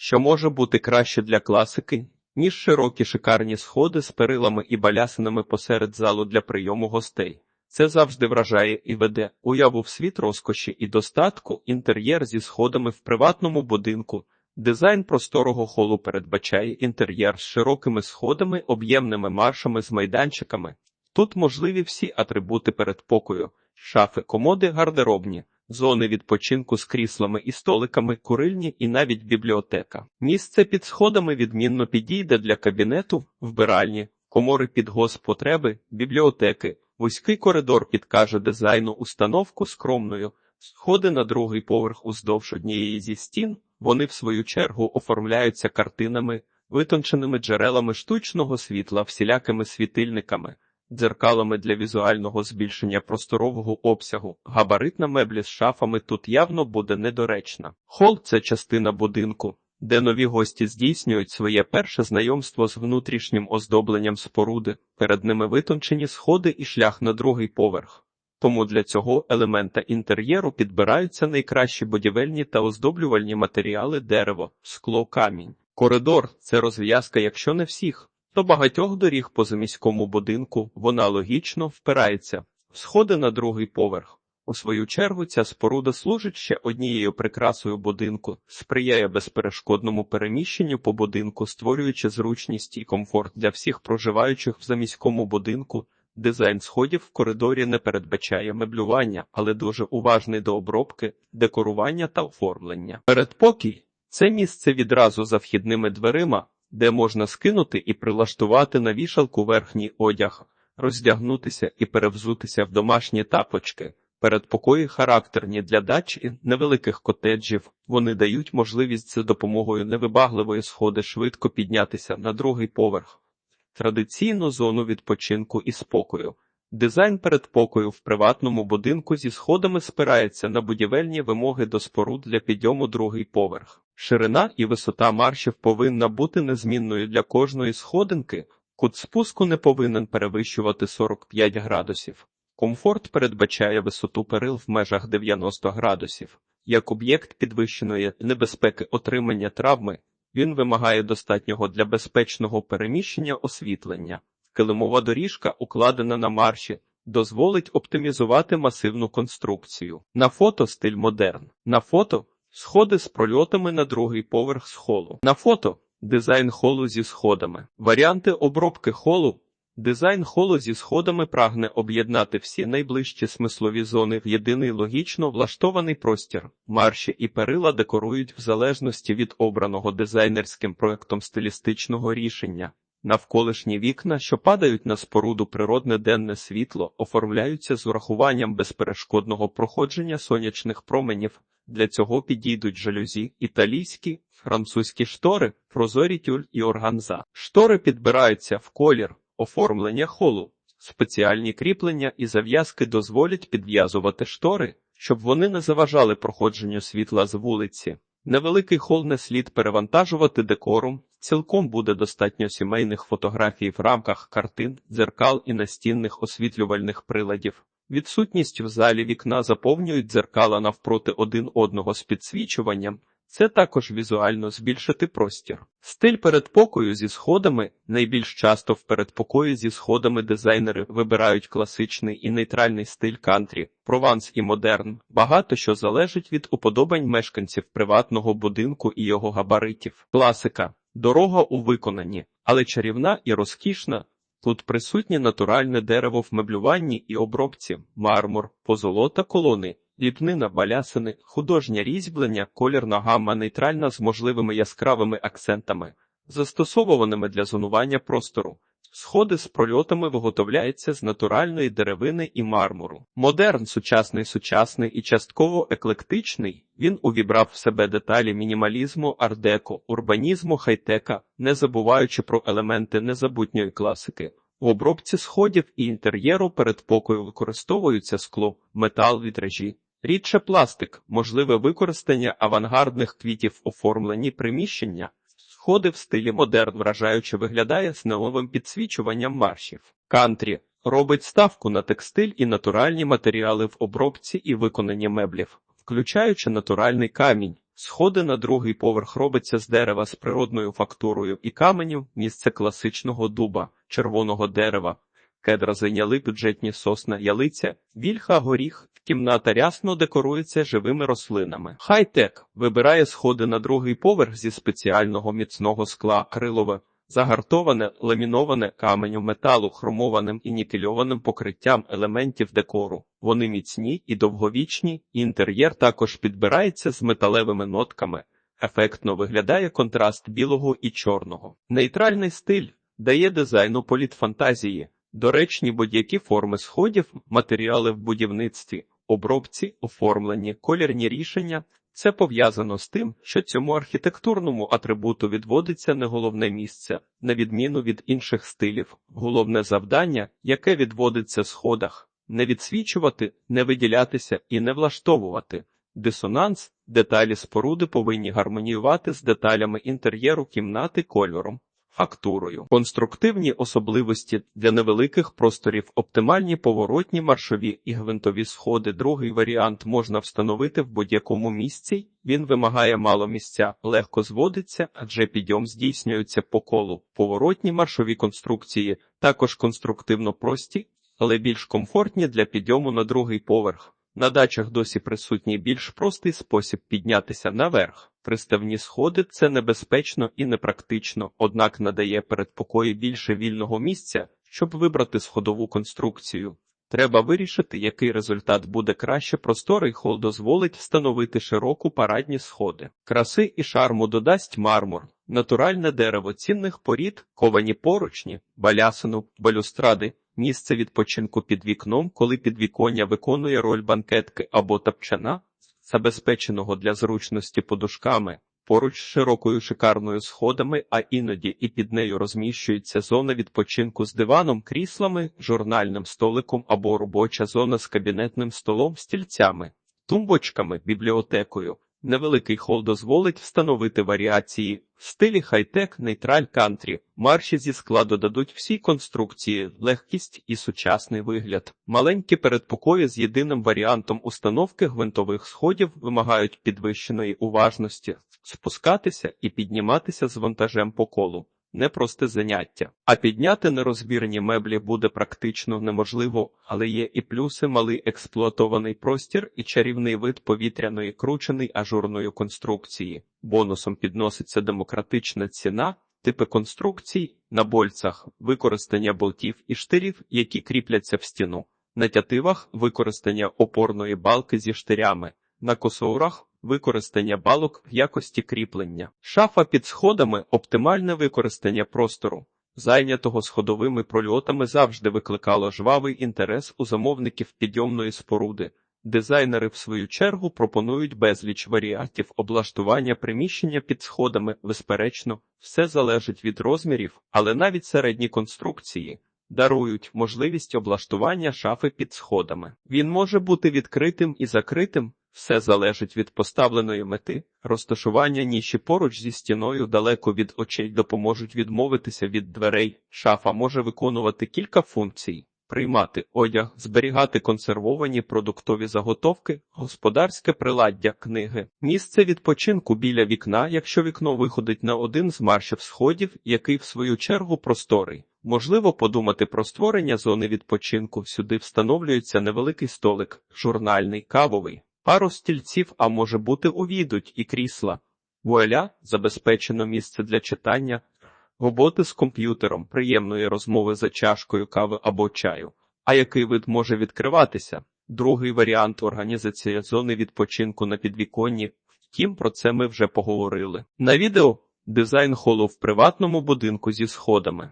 Що може бути краще для класики, ніж широкі шикарні сходи з перилами і балясинами посеред залу для прийому гостей. Це завжди вражає і веде уяву в світ розкоші і достатку, інтер'єр зі сходами в приватному будинку. Дизайн просторого холу передбачає інтер'єр з широкими сходами, об'ємними маршами з майданчиками. Тут можливі всі атрибути передпокою, шафи, комоди, гардеробні, зони відпочинку з кріслами і столиками, курильні і навіть бібліотека. Місце під сходами відмінно підійде для кабінету, вбиральні, комори під госпотреби, бібліотеки. Вузький коридор підкаже дизайну установку скромною. Сходи на другий поверх уздовж однієї зі стін. Вони, в свою чергу, оформляються картинами, витонченими джерелами штучного світла, всілякими світильниками, дзеркалами для візуального збільшення просторового обсягу. Габаритна меблі з шафами тут явно буде недоречна. Хол це частина будинку, де нові гості здійснюють своє перше знайомство з внутрішнім оздобленням споруди. Перед ними витончені сходи і шлях на другий поверх. Тому для цього елемента інтер'єру підбираються найкращі будівельні та оздоблювальні матеріали дерево, скло, камінь. Коридор це розв'язка, якщо не всіх, то багатьох доріг по заміському будинку вона логічно впирається сходи на другий поверх. У свою чергу ця споруда служить ще однією прикрасою будинку, сприяє безперешкодному переміщенню по будинку, створюючи зручність і комфорт для всіх проживаючих в заміському будинку. Дизайн сходів в коридорі не передбачає меблювання, але дуже уважний до обробки, декорування та оформлення. Передпокій це місце відразу за вхідними дверима, де можна скинути і прилаштувати на вішалку верхній одяг, роздягнутися і перевзутися в домашні тапочки. Передпокої характерні для дач і невеликих котеджів. Вони дають можливість за допомогою невибагливої сходи швидко піднятися на другий поверх. Традиційну зону відпочинку і спокою. Дизайн передпокою в приватному будинку зі сходами спирається на будівельні вимоги до споруд для підйому другий поверх. Ширина і висота маршів повинна бути незмінною для кожної сходинки. Кут спуску не повинен перевищувати 45 градусів. Комфорт передбачає висоту перил в межах 90 градусів. Як об'єкт підвищеної небезпеки отримання травми, він вимагає достатнього для безпечного переміщення освітлення. Килимова доріжка, укладена на марші, дозволить оптимізувати масивну конструкцію. На фото стиль модерн. На фото сходи з прольотами на другий поверх з холу. На фото дизайн холу зі сходами. Варіанти обробки холу. Дизайн холу зі сходами прагне об'єднати всі найближчі смислові зони в єдиний логічно влаштований простір. Марші і перила декорують в залежності від обраного дизайнерським проектом стилістичного рішення. Навколишні вікна, що падають на споруду природне денне світло, оформляються з урахуванням безперешкодного проходження сонячних променів. Для цього підійдуть жалюзі, італійські, французькі штори, прозорі тюль і органза. Штори підбираються в колір, оформлення холу. Спеціальні кріплення і зав'язки дозволять підв'язувати штори, щоб вони не заважали проходженню світла з вулиці. Невеликий хол не слід перевантажувати декором, цілком буде достатньо сімейних фотографій в рамках картин, дзеркал і настінних освітлювальних приладів. Відсутність в залі вікна заповнюють дзеркала навпроти один одного з підсвічуванням. Це також візуально збільшити простір. Стиль передпокою зі сходами найбільш часто в передпокої зі сходами дизайнери вибирають класичний і нейтральний стиль кантрі, прованс і модерн. Багато що залежить від уподобань мешканців приватного будинку і його габаритів. Класика дорога у виконанні, але чарівна і розкішна. Тут присутнє натуральне дерево в меблюванні і обробці, мармур, позолота колони. Ліпнина балясини, художнє різьблення, колірна гамма нейтральна з можливими яскравими акцентами, застосовуваними для зонування простору. Сходи з прольотами виготовляються з натуральної деревини і мармуру. Модерн, сучасний, сучасний і частково еклектичний. Він увібрав в себе деталі мінімалізму, ардеко, урбанізму, хайтека, не забуваючи про елементи незабутньої класики. В обробці сходів і інтер'єру передпокою використовуються скло, метал, вітражі. Рідше пластик, можливе використання авангардних квітів оформлені приміщення, сходи в стилі модерн вражаюче виглядає з неовим підсвічуванням маршів. Кантрі робить ставку на текстиль і натуральні матеріали в обробці і виконанні меблів, включаючи натуральний камінь, Сходи на другий поверх робиться з дерева з природною фактурою і каменю, місце класичного дуба, червоного дерева. Кедра зайняли бюджетні сосна, ялиця, вільха, горіх. Кімната рясно декорується живими рослинами. Хай-тек вибирає сходи на другий поверх зі спеціального міцного скла акрилове, загартоване, ламіноване каменю металу, хромованим і нікельованим покриттям елементів декору. Вони міцні і довговічні, інтер'єр також підбирається з металевими нотками. Ефектно виглядає контраст білого і чорного. Нейтральний стиль дає дизайну політ фантазії, доречні будь-які форми сходів, матеріали в будівництві, обробці, оформленні, колірні рішення. Це пов'язано з тим, що цьому архітектурному атрибуту відводиться не головне місце, на відміну від інших стилів. Головне завдання, яке відводиться сходах, не відсвічувати, не виділятися і не влаштовувати. Дисонанс, деталі споруди повинні гармоніювати з деталями інтер'єру кімнати кольором. Фактурою. Конструктивні особливості для невеликих просторів, оптимальні поворотні маршові і гвинтові сходи. Другий варіант можна встановити в будь-якому місці. Він вимагає мало місця, легко зводиться, адже підйом здійснюється по колу. Поворотні маршові конструкції також конструктивно прості, але більш комфортні для підйому на другий поверх. На дачах досі присутній більш простий спосіб піднятися наверх. Приставні сходи це небезпечно і непрактично, однак надає передпокої більше вільного місця, щоб вибрати сходову конструкцію. Треба вирішити, який результат буде краще. Просторий хол дозволить встановити широку парадні сходи. Краси і шарму додасть мармур, натуральне дерево цінних порід, ковані поручні, балясину, балюстради. Місце відпочинку під вікном, коли підвіконня виконує роль банкетки або тапчана, забезпеченого для зручності подушками, поруч з широкою шикарною сходами, а іноді і під нею розміщується зона відпочинку з диваном, кріслами, журнальним столиком або робоча зона з кабінетним столом, стільцями, тумбочками, бібліотекою. Невеликий хол дозволить встановити варіації в стилі хай-тек, нейтраль кантрі. Марші зі складу дадуть всій конструкції легкість і сучасний вигляд. Маленькі передпокої з єдиним варіантом установки гвинтових сходів вимагають підвищеної уважності, спускатися і підніматися з вантажем по колу. Непросте заняття, а підняти нерозбірні меблі буде практично неможливо, але є і плюси малий експлуатований простір і чарівний вид повітряної крученої ажурної конструкції. Бонусом підноситься демократична ціна, типи конструкцій на больцах, використання болтів і штирів, які кріпляться в стіну, на тятивах використання опорної балки зі штирями, на косоурах Використання балок в якості кріплення. Шафа під сходами оптимальне використання простору, зайнятого сходовими прольотами завжди викликало жвавий інтерес у замовників підйомної споруди. Дизайнери, в свою чергу, пропонують безліч варіантів облаштування приміщення під сходами. Безперечно, все залежить від розмірів, але навіть середні конструкції дарують можливість облаштування шафи під сходами. Він може бути відкритим і закритим. Все залежить від поставленої мети, розташування ніші поруч зі стіною далеко від очей допоможуть відмовитися від дверей. Шафа може виконувати кілька функцій: приймати одяг, зберігати консервовані продуктові заготовки, господарське приладдя, книги, місце відпочинку біля вікна, якщо вікно виходить на один з маршів сходів, який в свою чергу просторий. Можливо подумати про створення зони відпочинку. Сюди встановлюється невеликий столик, журнальний, кавовий. Пару стільців, а може бути увійдуть і крісла. Вуаля забезпечено місце для читання, роботи з комп'ютером, приємної розмови за чашкою кави або чаю. А який вид може відкриватися? Другий варіант організація зони відпочинку на підвіконні. Втім, про це ми вже поговорили. На відео дизайн холу в приватному будинку зі сходами.